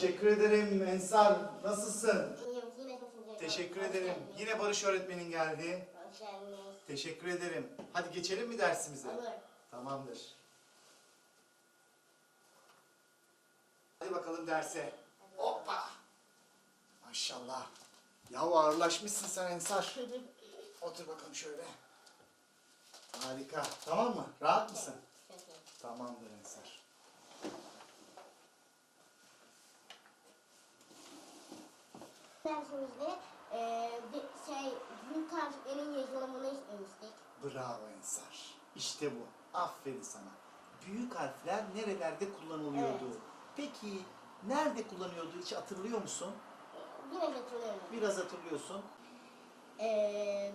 Teşekkür ederim Ensar. Nasılsın? İyiyim, yine güzel. Teşekkür Hoş ederim. geldiniz. Yine Barış öğretmenin geldi. Hoş geldiniz. Teşekkür ederim. Hadi geçelim mi dersimize? Olur. Tamamdır. Hadi bakalım derse. Hoppa. Maşallah. Ya ağırlaşmışsın sen Ensar. Otur bakalım şöyle. Harika. Tamam mı? Rahat mısın? Çok iyi. Tamamdır Ensar. Dersimizde eee, bir şey, büyük harflerin yazılımını istemiştik. Bravo Ensar. İşte bu. Aferin sana. Büyük harfler nerelerde kullanılıyordu? Evet. Peki nerede kullanıyordu hiç hatırlıyor musun? Yine getiriyorum. Biraz hatırlıyorsun. Eee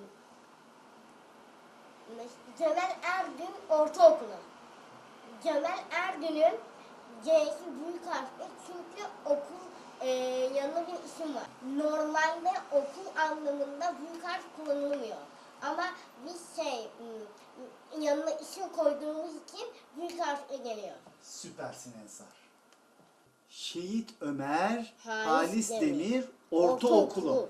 Cemal Ergün Ortaokulu. Cemal Ergün'ün C'si büyük harfli var. Normalde okul anlamında büyük harf kullanılmıyor. Ama biz şey ım, yanına isim koyduğumuz için büyük harfle geliyor. Süpersin Ensar. Şehit Ömer Halis Halis, Demir, Demir, Ortaokulu. Ortaokulu.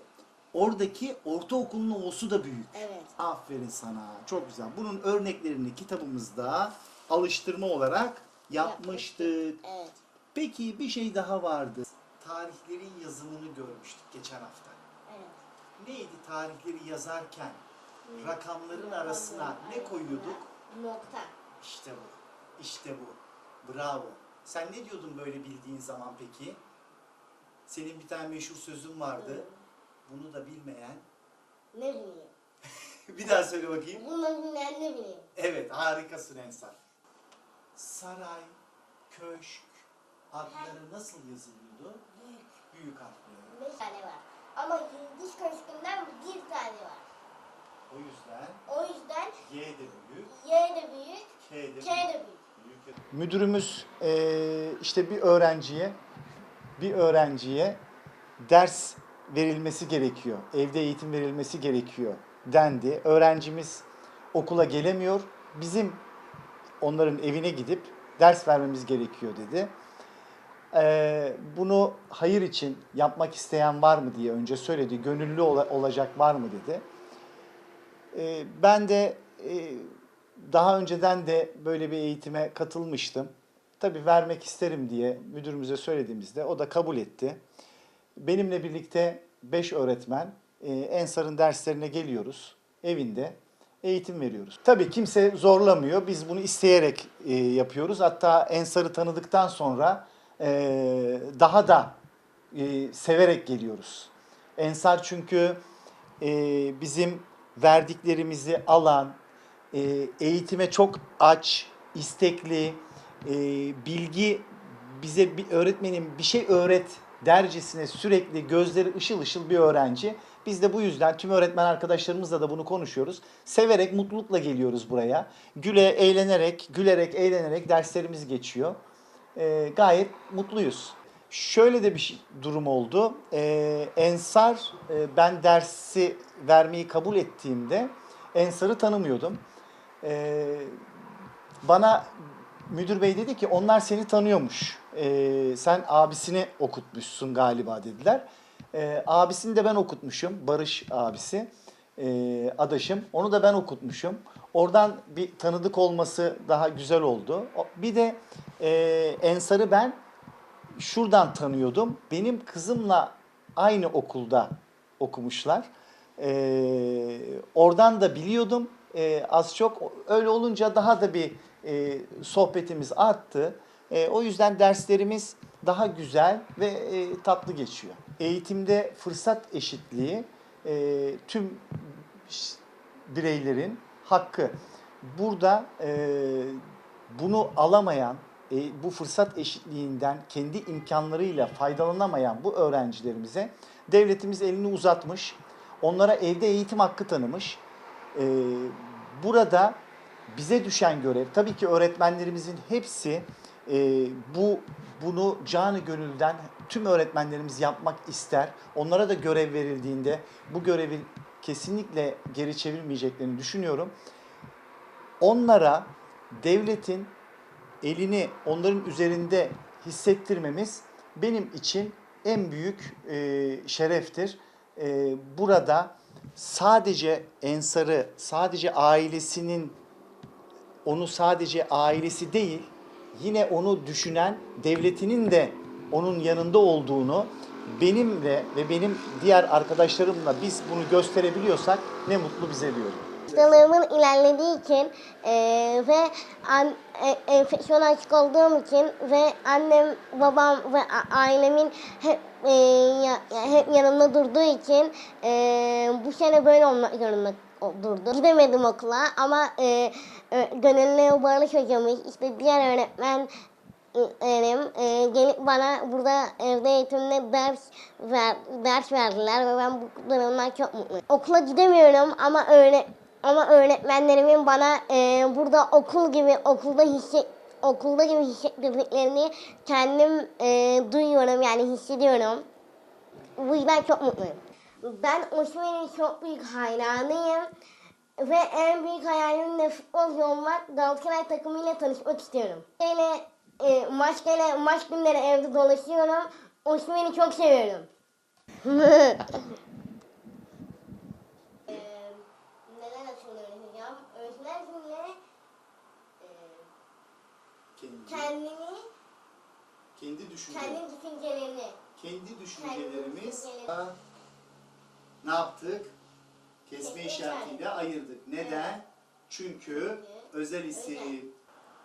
Oradaki ortaokulun O'su da büyük. Evet. Aferin sana. Çok güzel. Bunun örneklerini kitabımızda alıştırma olarak yapmıştık. Evet. Peki bir şey daha vardı. Tarihlerin yazımını görmüştük geçen hafta. Evet. Neydi tarihleri yazarken rakamların arasına ne koyuyorduk? Nokta. İşte bu. İşte bu. Bravo. Sen ne diyordun böyle bildiğin zaman peki? Senin bir tane meşhur sözün vardı. Bunu da bilmeyen. Ne bileyim. bir daha söyle bakayım. Bunu bilmeyen ne bileyim. Evet, harikasın Ensar. Saray, köşk adları nasıl yazılıyordu? Büyük. Büyük harfle. Beş tane var. Ama diş köşkünden bir tane var. O yüzden O yüzden Y de büyük, Y de büyük, K de K de büyük. Müdürümüz eee, işte bir öğrenciye bir öğrenciye ders verilmesi gerekiyor. Evde eğitim verilmesi gerekiyor dendi. Öğrencimiz okula gelemiyor. Bizim onların evine gidip ders vermemiz gerekiyor dedi. Eee, bunu hayır için yapmak isteyen var mı diye önce söyledi. Gönüllü ola- olacak var mı dedi. Ee, Ben de e, daha önceden de böyle bir eğitime katılmıştım. Tabii vermek isterim diye müdürümüze söylediğimizde o da kabul etti. Benimle birlikte 5 öğretmen e, Ensar'ın derslerine geliyoruz. Evinde eğitim veriyoruz. Tabii kimse zorlamıyor. Biz bunu isteyerek e, yapıyoruz. Hatta Ensar'ı tanıdıktan sonra e, daha da e, severek geliyoruz. Ensar çünkü e, bizim verdiklerimizi alan, e, eğitime çok aç, istekli, e, bilgi bize bir öğretmenim bir şey öğret dercesine sürekli gözleri ışıl ışıl bir öğrenci. Biz de bu yüzden tüm öğretmen arkadaşlarımızla da bunu konuşuyoruz. Severek, mutlulukla geliyoruz buraya. Güle, eğlenerek, gülerek, eğlenerek derslerimiz geçiyor. E, gayet mutluyuz. Şöyle de bir şey- durum oldu. Ee, Ensar, e, ben dersi vermeyi kabul ettiğimde Ensar'ı tanımıyordum. Ee, bana müdür bey dedi ki onlar seni tanıyormuş. Ee, sen abisini okutmuşsun galiba dediler. Ee, abisini de ben okutmuşum. Barış abisi. Ee, adaşım. Onu da ben okutmuşum. Oradan bir tanıdık olması daha güzel oldu. Bir de e, Ensar'ı ben şuradan tanıyordum. Benim kızımla aynı okulda okumuşlar. Ee, oradan da biliyordum. Ee, az çok öyle olunca daha da bir e, sohbetimiz arttı. E, o yüzden derslerimiz daha güzel ve e, tatlı geçiyor. Eğitimde fırsat eşitliği e, tüm bireylerin hakkı. Burada e, bunu alamayan, e, bu fırsat eşitliğinden kendi imkanlarıyla faydalanamayan bu öğrencilerimize devletimiz elini uzatmış. Onlara evde eğitim hakkı tanımış. E, burada bize düşen görev, tabii ki öğretmenlerimizin hepsi e, bu bunu canı gönülden tüm öğretmenlerimiz yapmak ister. Onlara da görev verildiğinde bu görevi kesinlikle geri çevirmeyeceklerini düşünüyorum. Onlara devletin elini onların üzerinde hissettirmemiz benim için en büyük e, şereftir. E, burada sadece Ensar'ı, sadece ailesinin onu sadece ailesi değil, yine onu düşünen devletinin de onun yanında olduğunu benimle ve benim diğer arkadaşlarımla biz bunu gösterebiliyorsak ne mutlu bize diyorum. hastalığımın ilerlediği için eee, ve an, e, enfeksiyona açık olduğum için ve annem, babam ve ailemin hep eee, ya- hep yanımda durduğu için eee, bu sene böyle olmak zorunda durdu. Gidemedim okula ama eee e, gönüllü Barış hocamız, işte diğer öğretmen e, gelip bana burada evde eğitimde ders ver, ders verdiler ve ben bu durumdan çok mutluyum. Okula gidemiyorum ama öyle ama öğretmenlerimin bana e, burada okul gibi okulda hisset okulda gibi hissettirdiklerini kendim e, duyuyorum yani hissediyorum. Bu yüzden çok mutluyum. Ben Osman'ın çok büyük hayranıyım. Ve en büyük hayalim de futbolcu olmak. Galatasaray takımıyla tanışmak istiyorum. Böyle e, maç, gele, maç günleri evde dolaşıyorum. Osman'ı çok seviyorum. Ee, neler açılıyor hocam? Özler cümle e, kendini, kendi kendi düşüncelerini. kendi düşüncelerimiz- ne yaptık? Kesme Kesme işaretiyle işareti. ayırdık. Neden? Çünkü özel isim.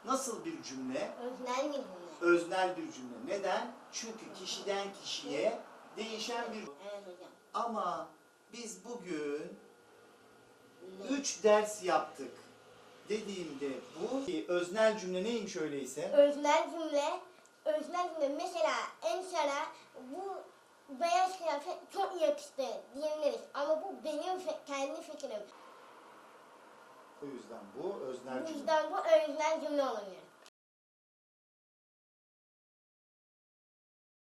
Nasıl bir cümle? Özler bir cümle. Öznel bir cümle. Neden? Çünkü kişiden kişiye değişen bir Evet hocam. Ama biz bugün 3 ders yaptık dediğimde bu öznel cümle neymiş öyleyse? Öznel cümle, öznel cümle mesela Ensar'a bu beyaz kıyafet çok yakıştı diyebiliriz. Ama bu benim fe- kendi fikrim. O yüzden bu öznel Bu cümle. yüzden bu öznel cümle olabilir.